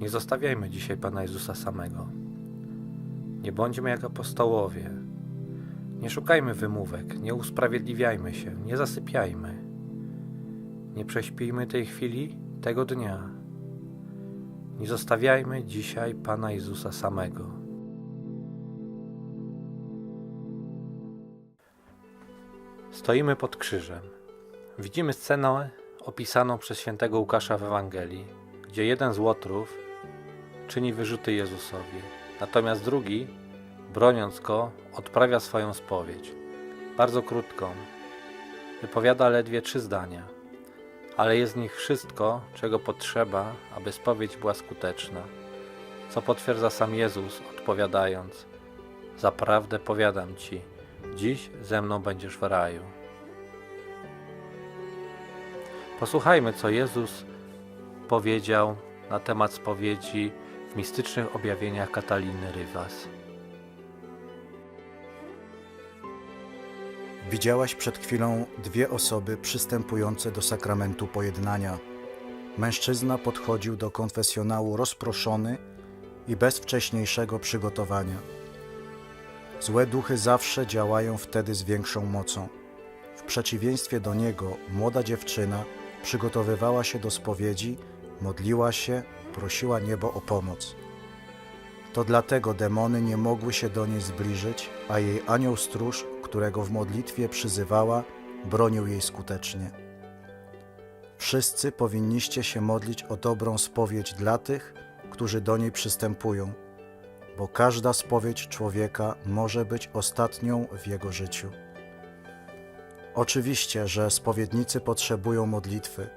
Nie zostawiajmy dzisiaj Pana Jezusa samego. Nie bądźmy jak apostołowie. Nie szukajmy wymówek, nie usprawiedliwiajmy się, nie zasypiajmy. Nie prześpijmy tej chwili, tego dnia. Nie zostawiajmy dzisiaj Pana Jezusa samego. Stoimy pod krzyżem. Widzimy scenę opisaną przez świętego Łukasza w Ewangelii, gdzie jeden z łotrów czyni wyrzuty Jezusowi, natomiast drugi, broniąc go, odprawia swoją spowiedź. Bardzo krótką. Wypowiada ledwie trzy zdania, ale jest w nich wszystko, czego potrzeba, aby spowiedź była skuteczna. Co potwierdza sam Jezus, odpowiadając: Zaprawdę powiadam ci, dziś ze mną będziesz w raju. Posłuchajmy, co Jezus powiedział na temat spowiedzi mistycznych objawieniach Kataliny Rywas. Widziałaś przed chwilą dwie osoby przystępujące do sakramentu pojednania. Mężczyzna podchodził do konfesjonału rozproszony i bez wcześniejszego przygotowania. Złe duchy zawsze działają wtedy z większą mocą. W przeciwieństwie do niego, młoda dziewczyna przygotowywała się do spowiedzi, modliła się, prosiła niebo o pomoc. To dlatego demony nie mogły się do niej zbliżyć, a jej anioł stróż, którego w modlitwie przyzywała, bronił jej skutecznie. Wszyscy powinniście się modlić o dobrą spowiedź dla tych, którzy do niej przystępują, bo każda spowiedź człowieka może być ostatnią w jego życiu. Oczywiście, że spowiednicy potrzebują modlitwy.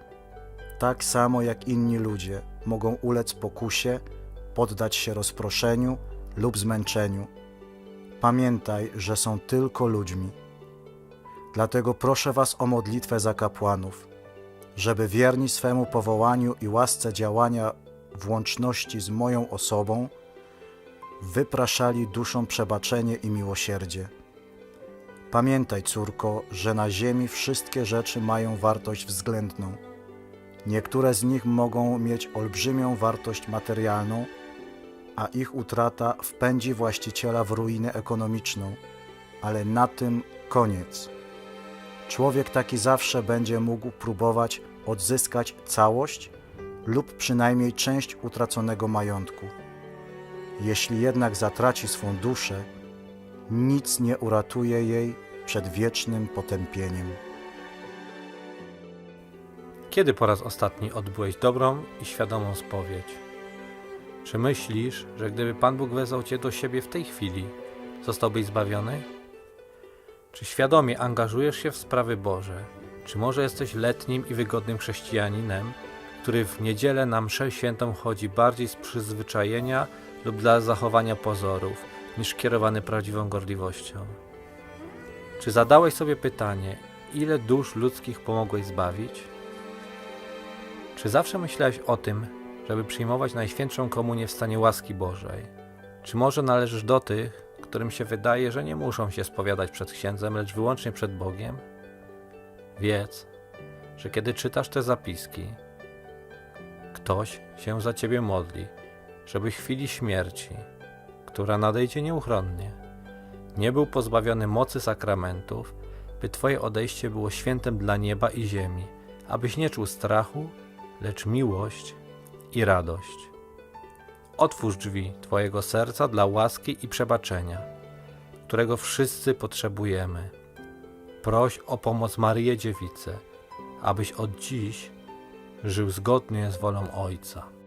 Tak samo jak inni ludzie mogą ulec pokusie, poddać się rozproszeniu lub zmęczeniu. Pamiętaj, że są tylko ludźmi. Dlatego proszę Was o modlitwę za kapłanów, żeby wierni swemu powołaniu i łasce działania w łączności z moją osobą, wypraszali duszom przebaczenie i miłosierdzie. Pamiętaj, córko, że na ziemi wszystkie rzeczy mają wartość względną. Niektóre z nich mogą mieć olbrzymią wartość materialną, a ich utrata wpędzi właściciela w ruinę ekonomiczną, ale na tym koniec. Człowiek taki zawsze będzie mógł próbować odzyskać całość lub przynajmniej część utraconego majątku. Jeśli jednak zatraci swą duszę, nic nie uratuje jej przed wiecznym potępieniem. Kiedy po raz ostatni odbyłeś dobrą i świadomą spowiedź? Czy myślisz, że gdyby Pan Bóg wezwał Cię do siebie w tej chwili, zostałbyś zbawiony? Czy świadomie angażujesz się w sprawy Boże? Czy może jesteś letnim i wygodnym chrześcijaninem, który w niedzielę na mszę świętą chodzi bardziej z przyzwyczajenia lub dla zachowania pozorów, niż kierowany prawdziwą gorliwością? Czy zadałeś sobie pytanie, ile dusz ludzkich pomogłeś zbawić? Czy zawsze myślałeś o tym, żeby przyjmować Najświętszą Komunię w stanie łaski Bożej? Czy może należysz do tych, którym się wydaje, że nie muszą się spowiadać przed księdzem, lecz wyłącznie przed Bogiem? Wiedz, że kiedy czytasz te zapiski, ktoś się za ciebie modli, żeby w chwili śmierci, która nadejdzie nieuchronnie, nie był pozbawiony mocy sakramentów, by Twoje odejście było świętem dla nieba i ziemi, abyś nie czuł strachu, lecz miłość i radość. Otwórz drzwi Twojego serca dla łaski i przebaczenia, którego wszyscy potrzebujemy. Proś o pomoc Maryję Dziewicę, abyś od dziś żył zgodnie z wolą Ojca.